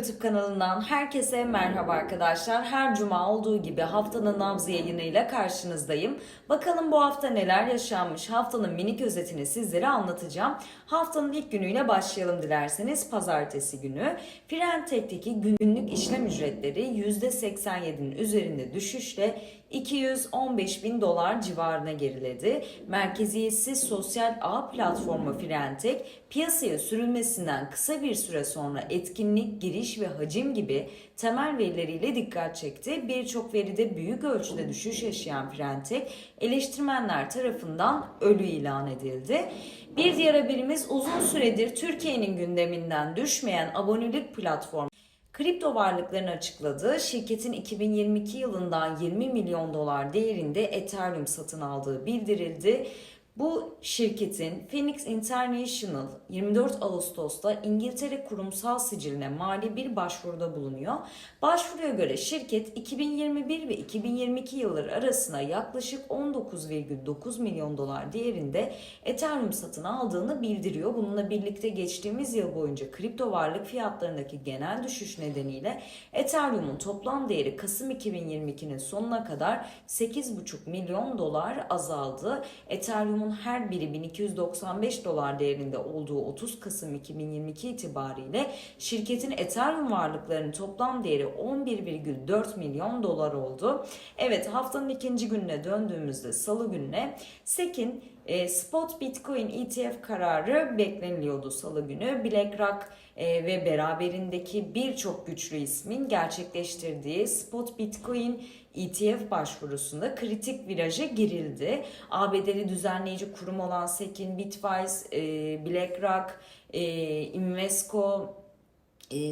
YouTube kanalından herkese merhaba arkadaşlar. Her cuma olduğu gibi haftanın nabzı yayınıyla karşınızdayım. Bakalım bu hafta neler yaşanmış? Haftanın minik özetini sizlere anlatacağım. Haftanın ilk günüyle başlayalım dilerseniz pazartesi günü. Frentek'teki günlük işlem ücretleri %87'nin üzerinde düşüşle 215 bin dolar civarına geriledi. Merkeziyetsiz sosyal ağ platformu Frentek piyasaya sürülmesinden kısa bir süre sonra etkinlik, giriş ve hacim gibi temel verileriyle dikkat çekti. Birçok veride büyük ölçüde düşüş yaşayan Frentek eleştirmenler tarafından ölü ilan edildi. Bir diğer haberimiz uzun süredir Türkiye'nin gündeminden düşmeyen abonelik platformu Kripto varlıklarını açıkladı. Şirketin 2022 yılından 20 milyon dolar değerinde Ethereum satın aldığı bildirildi. Bu şirketin Phoenix International 24 Ağustos'ta İngiltere kurumsal siciline mali bir başvuruda bulunuyor. Başvuruya göre şirket 2021 ve 2022 yılları arasında yaklaşık 19,9 milyon dolar değerinde Ethereum satın aldığını bildiriyor. Bununla birlikte geçtiğimiz yıl boyunca kripto varlık fiyatlarındaki genel düşüş nedeniyle Ethereum'un toplam değeri Kasım 2022'nin sonuna kadar 8,5 milyon dolar azaldı. Ethereum'un her biri 1295 dolar değerinde olduğu 30 Kasım 2022 itibariyle şirketin Ethereum varlıklarının toplam değeri 11,4 milyon dolar oldu. Evet haftanın ikinci gününe döndüğümüzde salı gününe SEC'in e, spot Bitcoin ETF kararı bekleniliyordu salı günü. BlackRock e, ve beraberindeki birçok güçlü ismin gerçekleştirdiği spot Bitcoin ETF başvurusunda kritik viraja girildi. ABD'li düzenleyici kurum olan SEC'in Bitwise, e, BlackRock, e, Invesco,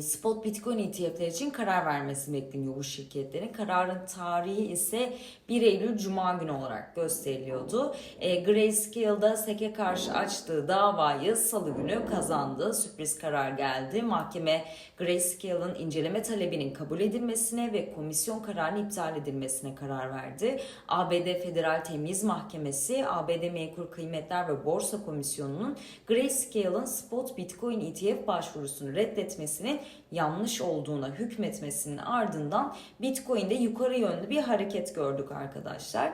spot Bitcoin ETF'ler için karar vermesi bekleniyor bu şirketlerin. Kararın tarihi ise 1 Eylül Cuma günü olarak gösteriliyordu. E, Grayscale'da SEC'e karşı açtığı davayı salı günü kazandı. Sürpriz karar geldi. Mahkeme Grayscale'ın inceleme talebinin kabul edilmesine ve komisyon kararının iptal edilmesine karar verdi. ABD Federal Temiz Mahkemesi, ABD Menkul Kıymetler ve Borsa Komisyonu'nun Grayscale'ın spot Bitcoin ETF başvurusunu reddetmesini yanlış olduğuna hükmetmesinin ardından Bitcoin'de yukarı yönlü bir hareket gördük arkadaşlar.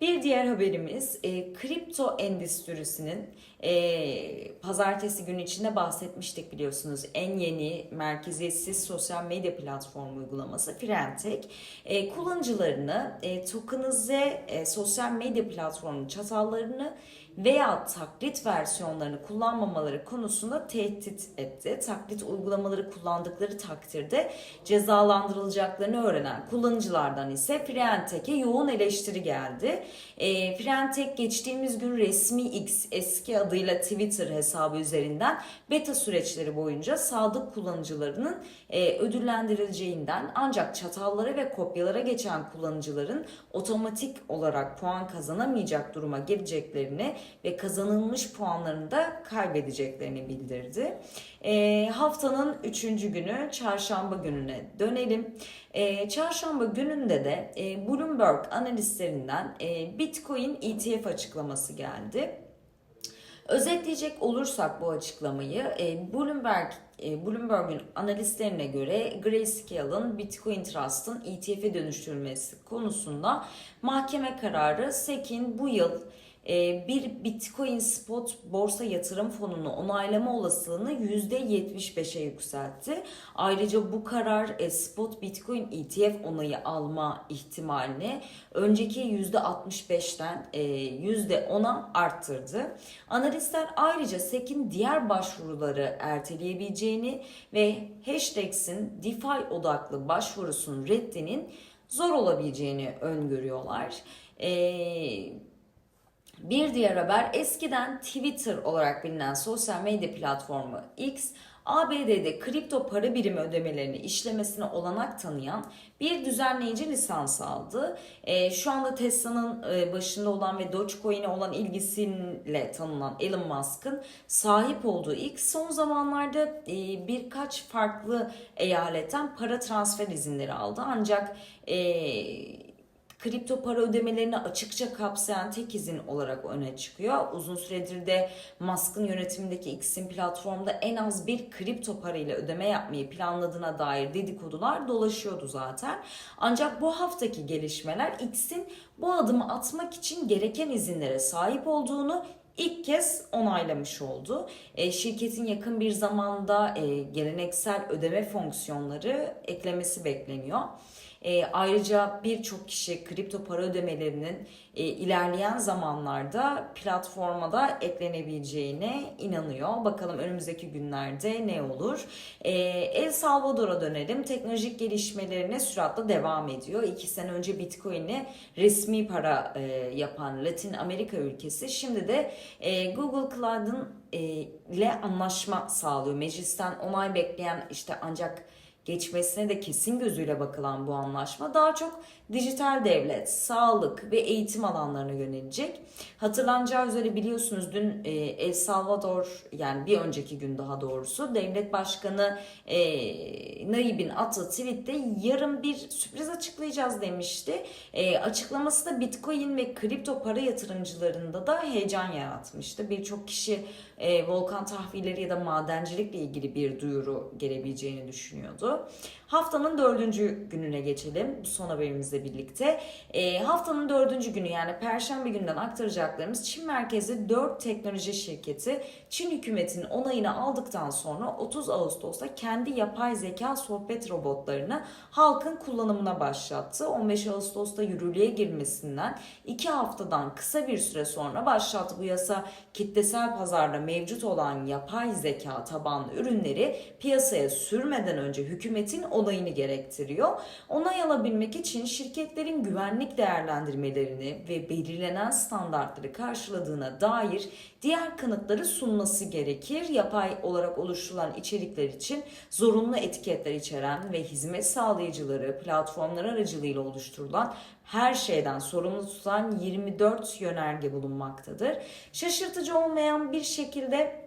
Bir diğer haberimiz e, kripto endüstrisinin e, pazartesi günü içinde bahsetmiştik biliyorsunuz. En yeni merkeziyetsiz sosyal medya platformu uygulaması Frentek e, kullanıcılarını e, tokenize e, sosyal medya platformunun çatallarını veya taklit versiyonlarını kullanmamaları konusunda tehdit etti. Taklit uygulamaları kullandıkları takdirde cezalandırılacaklarını öğrenen kullanıcılardan ise Frentek'e yoğun eleştiri geldi. E, Frentek geçtiğimiz gün resmi X eski adıyla Twitter hesabı üzerinden beta süreçleri boyunca sadık kullanıcılarının e, ödüllendirileceğinden ancak çatallara ve kopyalara geçen kullanıcıların otomatik olarak puan kazanamayacak duruma geleceklerini ve kazanılmış puanlarını da kaybedeceklerini bildirdi. E, haftanın üçüncü günü çarşamba gününe dönelim. E, çarşamba gününde de e, Bloomberg analistlerinden e, Bitcoin ETF açıklaması geldi. Özetleyecek olursak bu açıklamayı e, Bloomberg e, Bloomberg'un analistlerine göre Grayscale'ın Bitcoin Trust'ın ETF'e dönüştürülmesi konusunda mahkeme kararı SEC'in bu yıl bir Bitcoin spot borsa yatırım fonunu onaylama olasılığını %75'e yükseltti. Ayrıca bu karar e, spot Bitcoin ETF onayı alma ihtimalini önceki %65'ten %10'a arttırdı. Analistler ayrıca SEC'in diğer başvuruları erteleyebileceğini ve Hashtags'in DeFi odaklı başvurusunun reddinin zor olabileceğini öngörüyorlar. Eee bir diğer haber eskiden Twitter olarak bilinen sosyal medya platformu X, ABD'de kripto para birimi ödemelerini işlemesine olanak tanıyan bir düzenleyici lisans aldı. E, şu anda Tesla'nın e, başında olan ve Dogecoin'e olan ilgisiyle tanınan Elon Musk'ın sahip olduğu X son zamanlarda e, birkaç farklı eyaletten para transfer izinleri aldı. Ancak e, kripto para ödemelerini açıkça kapsayan tek izin olarak öne çıkıyor. Uzun süredir de Musk'ın yönetimindeki X'in platformda en az bir kripto parayla ödeme yapmayı planladığına dair dedikodular dolaşıyordu zaten. Ancak bu haftaki gelişmeler X'in bu adımı atmak için gereken izinlere sahip olduğunu ilk kez onaylamış oldu. E, şirketin yakın bir zamanda e, geleneksel ödeme fonksiyonları eklemesi bekleniyor. E, ayrıca birçok kişi kripto para ödemelerinin e, ilerleyen zamanlarda platforma da eklenebileceğine inanıyor. Bakalım önümüzdeki günlerde ne olur. E, El Salvador'a dönelim. Teknolojik gelişmelerine süratle devam ediyor. İki sene önce Bitcoin'i resmi para e, yapan Latin Amerika ülkesi şimdi de e, Google Cloud'ın e, ile anlaşma sağlıyor. Meclisten onay bekleyen işte ancak geçmesine de kesin gözüyle bakılan bu anlaşma daha çok dijital devlet, sağlık ve eğitim alanlarına yönelecek. Hatırlanacağı üzere biliyorsunuz dün e, El Salvador yani bir önceki gün daha doğrusu devlet başkanı e, Nayib'in attığı tweette yarın bir sürpriz açıklayacağız demişti. E, açıklaması da Bitcoin ve kripto para yatırımcılarında da heyecan yaratmıştı. Birçok kişi e, volkan tahvilleri ya da madencilikle ilgili bir duyuru gelebileceğini düşünüyordu. Haftanın dördüncü gününe geçelim son birlikte. E, haftanın dördüncü günü yani Perşembe günden aktaracaklarımız Çin merkezli 4 teknoloji şirketi Çin hükümetinin onayını aldıktan sonra 30 Ağustos'ta kendi yapay zeka sohbet robotlarını halkın kullanımına başlattı. 15 Ağustos'ta yürürlüğe girmesinden 2 haftadan kısa bir süre sonra başlattı. Bu yasa kitlesel pazarda mevcut olan yapay zeka tabanlı ürünleri piyasaya sürmeden önce hükümetin onayını gerektiriyor. Onay alabilmek için şirketlerin güvenlik değerlendirmelerini ve belirlenen standartları karşıladığına dair diğer kanıtları sunması gerekir. Yapay olarak oluşturulan içerikler için zorunlu etiketler içeren ve hizmet sağlayıcıları platformlar aracılığıyla oluşturulan her şeyden sorumlu tutan 24 yönerge bulunmaktadır. Şaşırtıcı olmayan bir şekilde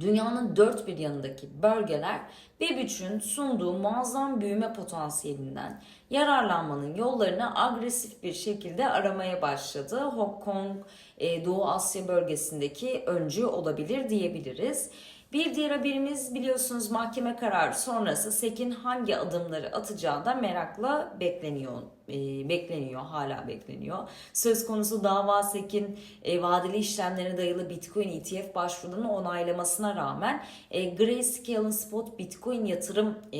dünyanın dört bir yanındaki bölgeler Bebüç'ün sunduğu muazzam büyüme potansiyelinden yararlanmanın yollarını agresif bir şekilde aramaya başladı. Hong Kong, e, Doğu Asya bölgesindeki öncü olabilir diyebiliriz. Bir diğer haberimiz biliyorsunuz mahkeme kararı sonrası SEK'in hangi adımları atacağı da merakla bekleniyor. E, bekleniyor, hala bekleniyor. Söz konusu dava SEK'in e, vadeli işlemlerine dayalı Bitcoin ETF başvurularını onaylamasına rağmen e, Grayscale'ın spot Bitcoin yatırım e,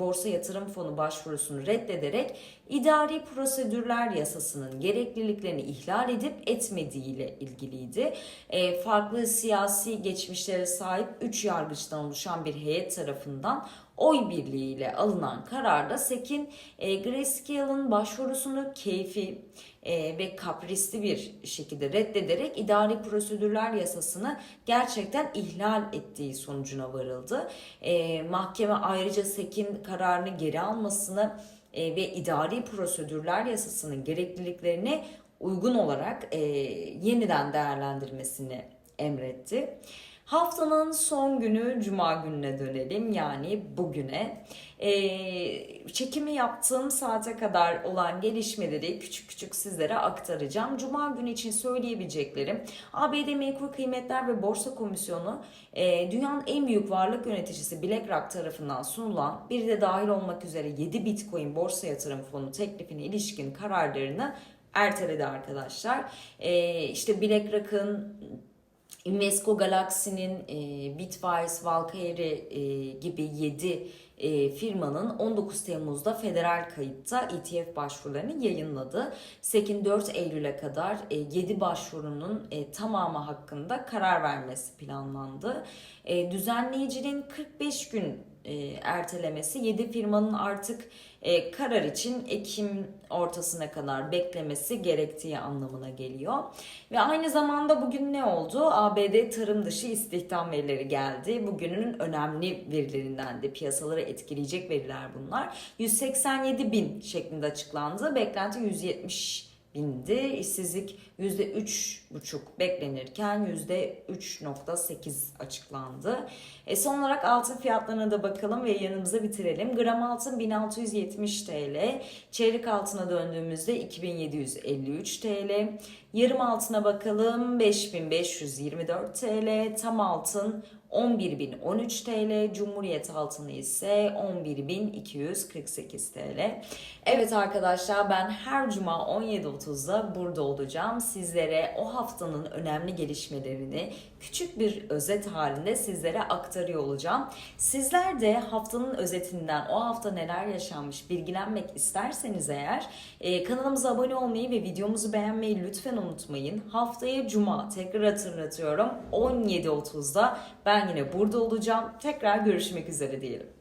borsa yatırım fonu başvurusunu reddederek idari prosedürler yasasının gerekliliklerini ihlal edip etmediğiyle ilgiliydi. E, farklı siyasi geçmişlere sahip 3 yargıçtan oluşan bir heyet tarafından oy birliğiyle alınan kararda SEK'in e, Grayscale'ın başvurusunu keyfi e, ve kaprisli bir şekilde reddederek idari prosedürler yasasını gerçekten ihlal ettiği sonucuna varıldı. E, mahkeme ayrıca SEK'in kararını geri almasını e, ve idari prosedürler yasasının gerekliliklerini uygun olarak e, yeniden değerlendirmesini emretti. Haftanın son günü Cuma gününe dönelim yani bugüne. Ee, çekimi yaptığım saate kadar olan gelişmeleri küçük küçük sizlere aktaracağım. Cuma günü için söyleyebileceklerim ABD Menkul Kıymetler ve Borsa Komisyonu e, dünyanın en büyük varlık yöneticisi BlackRock tarafından sunulan bir de dahil olmak üzere 7 Bitcoin borsa yatırım fonu teklifine ilişkin kararlarını erteledi arkadaşlar. E, işte BlackRock'ın Invesco Galaxy'nin, e, Bitwise, Valkyrie e, gibi 7 e, firmanın 19 Temmuz'da federal kayıtta ETF başvurularını yayınladı. SEC'in 4 Eylül'e kadar e, 7 başvurunun e, tamamı hakkında karar vermesi planlandı. E, düzenleyicinin 45 gün e, ertelemesi 7 firmanın artık e, karar için Ekim ortasına kadar beklemesi gerektiği anlamına geliyor. Ve aynı zamanda bugün ne oldu? ABD tarım dışı istihdam verileri geldi. Bugünün önemli verilerinden de piyasaları etkileyecek veriler bunlar. 187 bin şeklinde açıklandı. Beklenti 170 bindi. İşsizlik %3,5 beklenirken %3,8 açıklandı. E son olarak altın fiyatlarına da bakalım ve yanımıza bitirelim. Gram altın 1670 TL, çeyrek altına döndüğümüzde 2753 TL, yarım altına bakalım 5524 TL, tam altın 11.013 TL, Cumhuriyet altını ise 11.248 TL. Evet arkadaşlar ben her cuma 17.30'da burada olacağım. Sizlere o haftanın önemli gelişmelerini küçük bir özet halinde sizlere aktarıyor olacağım. Sizler de haftanın özetinden o hafta neler yaşanmış bilgilenmek isterseniz eğer e, kanalımıza abone olmayı ve videomuzu beğenmeyi lütfen unutmayın. Haftaya cuma tekrar hatırlatıyorum 17.30'da ben yine burada olacağım. Tekrar görüşmek üzere diyelim.